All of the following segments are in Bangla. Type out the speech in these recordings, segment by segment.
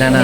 না না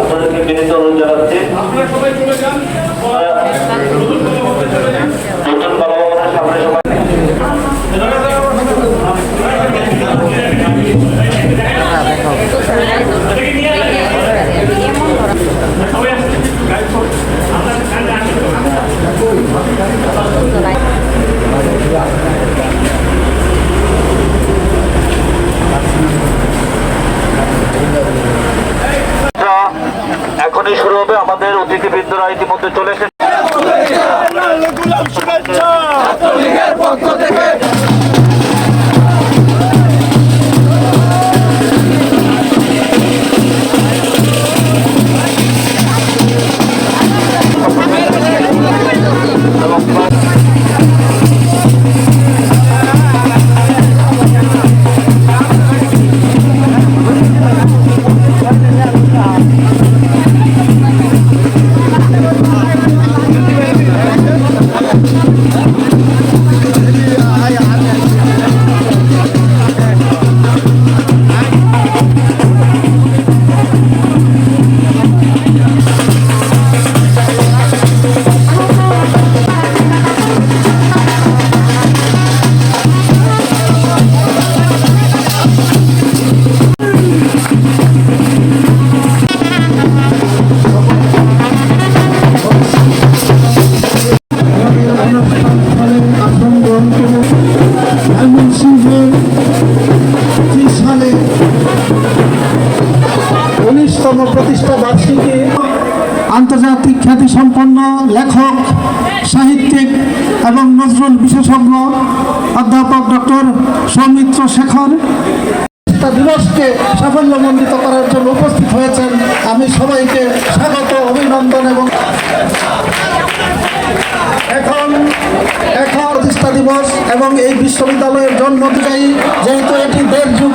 আপনাদেরকে বিনীত অনুরোধ জানাচ্ছি। হবে। আমাদের অতিথিবৃন্দরা ইতিমধ্যে চলে এসেছে। পঁচিশ সালে উনিশতম প্রতিষ্ঠা বার্ষিকী আন্তর্জাতিক খ্যাতিসম্পন্ন লেখক, সাহিত্যিক এবং নজরুল বিশেষজ্ঞ অধ্যাপক ডক্টর সৌমিত্র শেখর। দিবসকে সাফল্যমণ্ডিত করার জন্য উপস্থিত হয়েছেন। আমি সবাইকে স্বাগত, অভিনন্দন এবং এখন এখন প্রতিষ্ঠা দিবস এবং এই বিশ্ববিদ্যালয়ের জন্ম অনুযায়ী যেহেতু এটি দেড় যুগ